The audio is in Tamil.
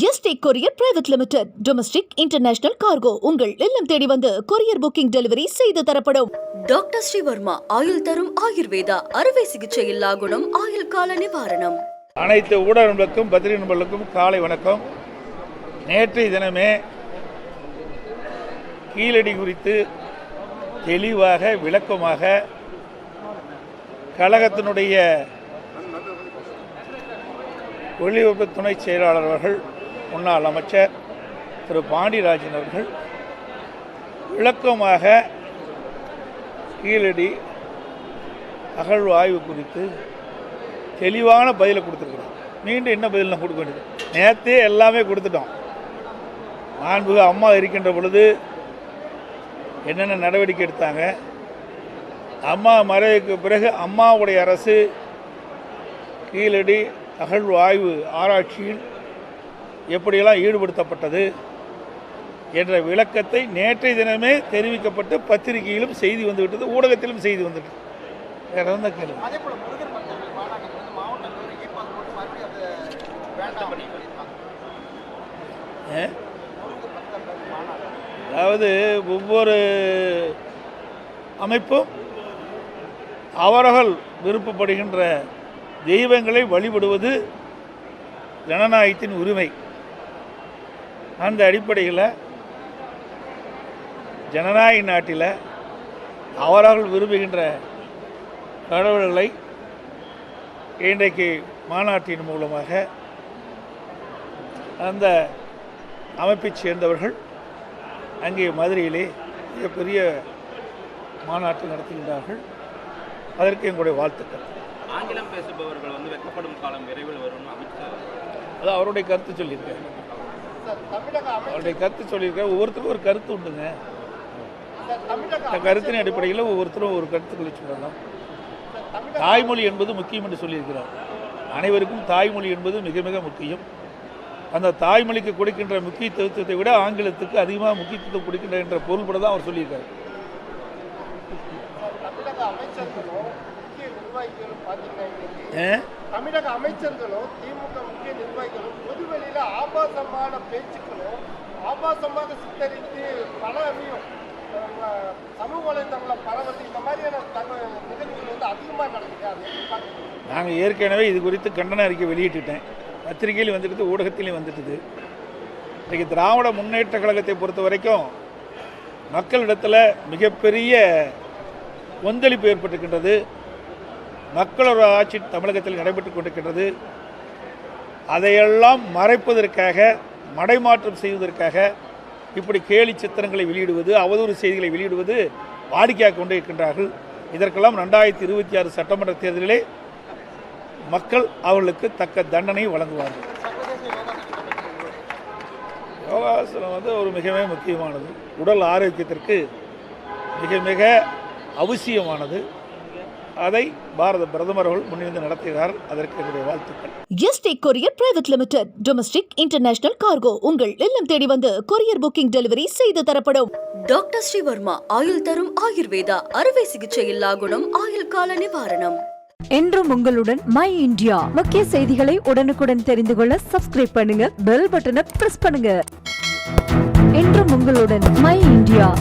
ST courier private limited. Domestic international cargo உங்கள் இல்லம் தேடி வந்து கொரியர் புக்கிங் டெலிவரி செய்து தரப்படும். டாக்டர் ஸ்ரீவர்மா ஆயுள் தரும் ஆயுர்வேதா அறுவை சிகிச்சை இல்லா குணம் ஆயுள் கால நிவாரணம். அனைத்து ஊடக நண்பர்களுக்கும் பத்திரிகை நண்பர்களுக்கும் காலை வணக்கம். நேற்றைய தினமே கீழடி குறித்து தெளிவாக விளக்கமாக கழகத்தினுடைய ஒளிபரப்பு துணை செயலாளர் அவர்கள் முன்னாள் அமைச்சர் திரு பாண்டியராஜன் அவர்கள் விளக்கமாக கீழடி அகழ்வாய்வு குறித்து தெளிவான பதிலை கொடுத்துருக்குறோம் மீண்டும் என்ன பதில் நான் கொடுக்க வேண்டியது? நேற்றே எல்லாமே கொடுத்துட்டோம். மாண்புக அம்மா இருக்கின்ற பொழுது என்னென்ன நடவடிக்கை எடுத்தாங்க? அம்மா மறைவுக்கு பிறகு அம்மாவுடைய அரசு கீழடி அகழ்வு ஆய்வு ஆராய்ச்சியில் எப்படியெல்லாம் ஈடுபடுத்தப்பட்டது என்ற விளக்கத்தை நேற்றைய தினமே தெரிவிக்கப்பட்டு பத்திரிகையிலும் செய்தி வந்துவிட்டது ஊடகத்திலும் செய்தி வந்துவிட்டது. வேற எந்த கேள்வி அதாவது ஒவ்வொரு அமைப்பும் அவர்கள் விருப்பப்படுகின்ற தெய்வங்களை வழிபடுவது ஜனநாயகத்தின் உரிமை. அந்த அடிப்படையில் ஜனநாயக நாட்டில் அவர்கள் விரும்புகின்ற கடவுள்களை இன்றைக்கு மாநாட்டின் மூலமாக அந்த அமைப்பைச் சேர்ந்தவர்கள் அங்கே மதுரையிலே மிகப்பெரிய மாநாட்டு நடத்துகின்றார்கள். அதற்கு எங்களுடைய வாழ்த்துக்கள். ஆங்கிலம் பேசுபவர்கள் வந்து வெக்கப்படும் காலம் விரைவில் வரும்னு அமித்ஷா அது அவருடைய கருத்து சொல்லியிருக்காரு. அவருடைய கருத்து சொல்லியிருக்காரு. ஒவ்வொருத்தருக்கும் ஒரு கருத்து உண்டுங்க. அந்த கருத்தின் அடிப்படையில் ஒவ்வொருத்தரும் ஒரு கருத்துக்களை சொல்லலாம் தாய்மொழி என்பது முக்கியம் என்று சொல்லியிருக்கிறார். அனைவருக்கும் தாய்மொழி என்பது மிக மிக முக்கியம். அந்த தாய்மொழிக்கு கொடுக்கின்ற முக்கியத்துவத்தை விட ஆங்கிலத்துக்கு அதிகமாக முக்கியத்துவம் கொடுக்கின்ற என்ற பொருள்பட தான் அவர் சொல்லியிருக்காரு தமிழக அமைச்சர்களும் முக்கிய நிர்வாகிகளும் பார்த்தீங்கன்னா இன்னைக்கு ஏன் தமிழக அமைச்சர்களும் திமுக முக்கிய நிர்வாகிகளும் பொதுவெளியில ஆபாசமான பேச்சுக்களும் ஆபாசமாக சித்தரித்து பலரையும் அஹ், சமூக வலைதளங்களை பரவத்து இந்த மாதிரியான நிகழ்வுகள் வந்து அதிகமாக நடக்குது. அது நாங்கள் ஏற்கனவே இது குறித்து கண்டன அறிக்கை வெளியிட்டுட்டேன். பத்திரிகையிலும் வந்துட்டு ஊடகத்திலையும் வந்துட்டுது இன்றைக்கி திராவிட முன்னேற்ற கழகத்தை பொறுத்த வரைக்கும் மக்களிடத்தில் மிகப்பெரிய கொந்தளிப்பு ஏற்பட்டிருக்கின்றது. மக்களோட ஆட்சி தமிழகத்தில் நடைபெற்றுக் கொண்டிருக்கின்றது. அதையெல்லாம் மறைப்பதற்காக மடைமாற்றம் செய்வதற்காக இப்படி கேலி சித்திரங்களை வெளியிடுவது அவதூறு செய்திகளை வெளியிடுவது வாடிக்கையாக கொண்டு இருக்கின்றார்கள் இதற்கெல்லாம் ரெண்டாயிரத்தி இருபத்தி ஆறு சட்டமன்ற தேர்தலிலே மக்கள் அவர்களுக்கு தக்க தண்டனை வழங்குவார்கள். யோகாசனம் வந்து ஒரு மிகவே முக்கியமானது. உடல் ஆரோக்கியத்திற்கு மிக மிக அவசியமானது. அதை பாரத பிரதமர் அவர்கள் முன்னிருந்து நடத்துகிறார் அதற்கு என்னுடைய வாழ்த்துக்கள். ST courier private limited domestic international cargo உங்கள் இல்லம் தேடி வந்து கொரியர் புக்கிங் டெலிவரி செய்து தரப்படும். டாக்டர் ஸ்ரீவர்மா ஆயுள் தரும் ஆயுர்வேதா அறுவை சிகிச்சை இல்லா குணம் ஆயுள் கால நிவாரணம். என்றும் உங்களுடன் மை இந்தியா. முக்கிய செய்திகளை உடனுக்குடன் தெரிந்து கொள்ள சப்ஸ்கிரைப் பண்ணுங்க பெல் பட்டனை பிரஸ் பண்ணுங்க. என்றும் உங்களுடன் மை இந்தியா.